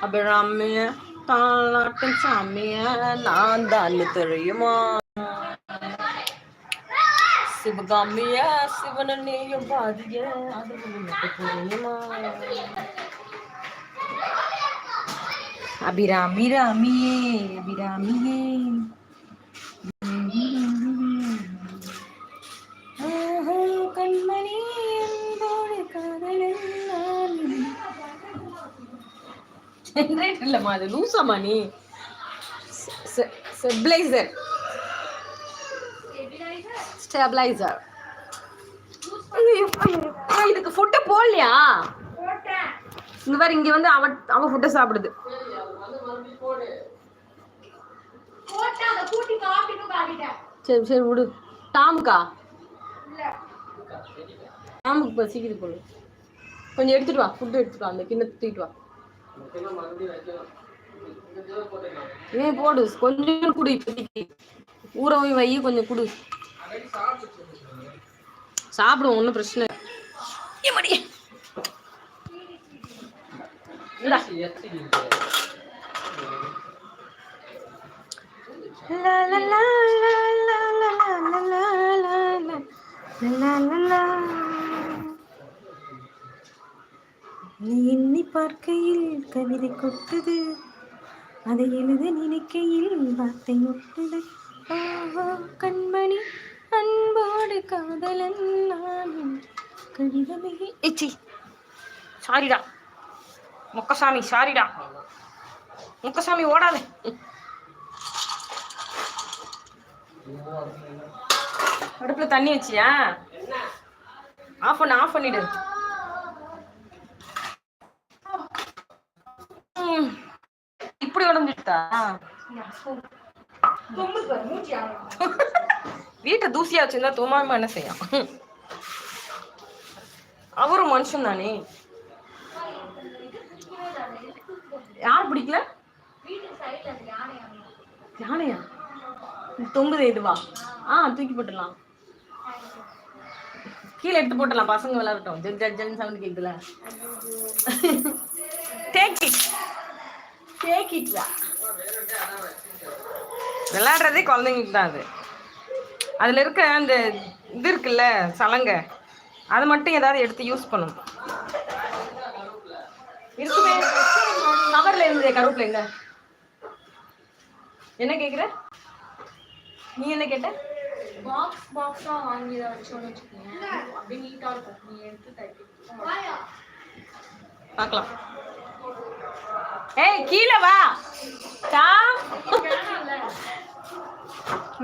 Abraham, Tanah Tanahnya, Nanda Nityama, Siva Gamia, Siva Nityaadiya, Adi Gamadevi Nityama, generator இல்லம்மா அது லூசாமா நீ. Stabiliser stabiliser இதுக்கு food போடலையா? இங்க வேற இங்க வந்து அவ அவ ஃபுட்டை சாப்பிடுது. சரி சரி விடு. டாமுக்கா? டாமுக்கு பசிக்குது போல. கொஞ்சம் எடுத்துட்டு வா ஃபுட்டு எடுத்துட்டு வா அந்த கிண்ணத்தை தூக்கிட்டு வா. ஏன் போடு கொஞ்சம் குடு இப்போதைக்கு ஊற போய் வை கொஞ்சம் குடு சாப்பிடுவோம் ஒன்றும் பிரச்சனை இல்லை. ஏம்மாடி. இந்தா. லா, நீ எண்ணி பார்க்கையில் கவிதை கொட்டுது. அதை எழுத நினைக்கையில் வார்த்தை ஒட்டுது ஆஹா, கண்மணி அன்போடு காதலன் நான் கடிதமே. ஏச்சி சாரிடா. முக்கசாமி சாரிடா. முக்கசாமி ஓடாத. அடுப்புல தண்ணி வச்சியா? ஆஃப் பண்ண ஆஃப் பண்ணிடு. இப்படி உடஞ்சிட்டா வீட்டை தூசியா வச்சிருந்தா தூமாம என்ன செய்யும்? அவரும் மனுஷன் தானே. யார் பிடிக்கல? யானையா? தொங்குது இதுவா ஆ தூக்கி போட்டுடலாம். கீழே எடுத்து போட்டுடலாம். பசங்க விளையாடட்டும். ஜல் ஜல் ஜல் சவுண்ட் கேக்குதுல. டேக் இட் டேக் இட்ரா விளையாடுறதே குழந்தைங்களுக்கு தான் அது. அதில் இருக்க அந்த இது இருக்குல்ல சலங்கை. அதை மட்டும் ஏதாவது எடுத்து யூஸ் பண்ணணும். இருக்குமே. கவர்ல இருந்ததே கருவேப்பிலை எங்க என்ன கேக்குற? நீ என்ன கேட்ட? பாக்ஸ் பாக்ஸா வாங்கி இதை வச்சோன்னு வச்சுக்கோங்க. அப்படியே நீட்டா இருக்கும். நீ எடுத்து தைப்பி பார்க்கலாம். ஏய் கீழே வா. சா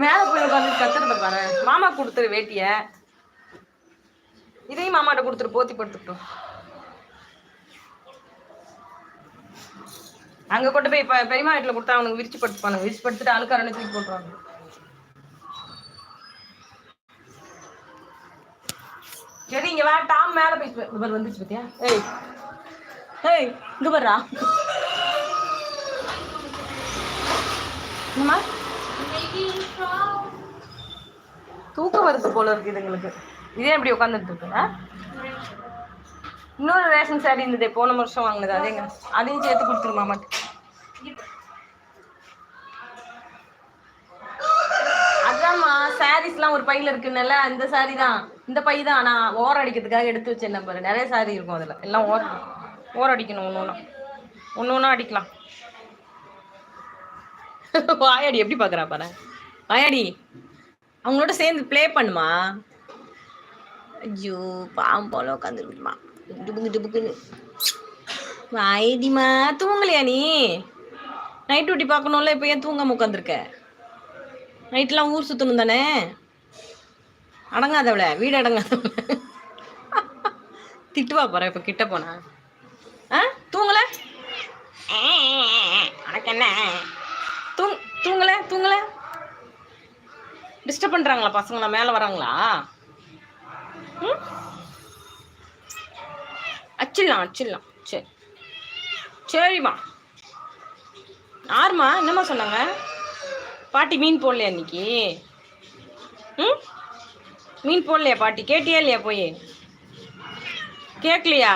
மேல போய் உட்காந்து கத்துறத பாரு. மாமா கொடுத்துரு வேட்டிய. இதையும் மாமாட்ட கொடுத்துரு போத்தி படுத்துக்கிட்டோம் அங்க கொண்டு போய் இப்ப பெரியம்மா வீட்டுல கொடுத்தா அவனுக்கு விரிச்சு படுத்துப்பானுங்க. விரிச்சு படுத்துட்டு அழுக்காரனை தூக்கி போட்டுருவாங்க. சரி இங்க வா. டாம் மேல போய் இவர் வந்துச்சு பாத்தியா? ஏய் ஏய் இங்க வர்றா. என்னம்மா? தூக்கம் வருது போல இருக்கு இதுங்களுக்கு. இதே எப்படி உட்காந்துட்டு இருக்கு ஆ? இன்னொரு ரேஷன் சாரி இருந்ததே போன வருஷம் வாங்கினது அதேங்க அதையும் சேர்த்து கொடுத்துரு மாமாட்டு அதாம்மா சாரீஸ்லாம் ஒரு பையில இருக்குன்னல அந்த சாரி தான். இந்த பை தான் நான் ஓர அடிக்கிறதுக்காக எடுத்து வச்சேன் நம்பர் நிறைய சாரி இருக்கும் அதுல. எல்லாம் ஓர ஓர அடிக்கணும் ஒன்று ஒன்றா ஒன்று ஒன்றா அடிக்கலாம். வாயாடி எப்படி பாக்குறா பாரு வாயாடி அவங்களோட சேர்ந்து ப்ளே பண்ணுமா ஐயோ பாவம் போல உட்காந்துருக்குமா டுபுக்கு டுபுக்குன்னு வாயடிமா தூங்கலையா நீ நைட் டியூட்டி பார்க்கணும்ல இப்போ ஏன் தூங்காம உட்காந்துருக்க நைட்லாம் ஊர் சுற்றணும் தானே அடங்காதவள வீடு அடங்காதவள திட்டுவா போற இப்போ கிட்ட போனா ஆ தூங்கல உனக்கு என்ன தூங்கல தூங்கல. டிஸ்டர்ப் பண்றாங்களா பசங்களா? மேலே வராங்களா? ம்? அச்சிடலாம் அச்சிடலாம். சரி. சரிம்மா யாரும்மா என்னம்மா சொன்னாங்க? பாட்டி மீன் போடலையா இன்னைக்கு? ம்? மீன் போடலையா பாட்டி? கேட்டியா இல்லையா போய்? கேட்கலையா?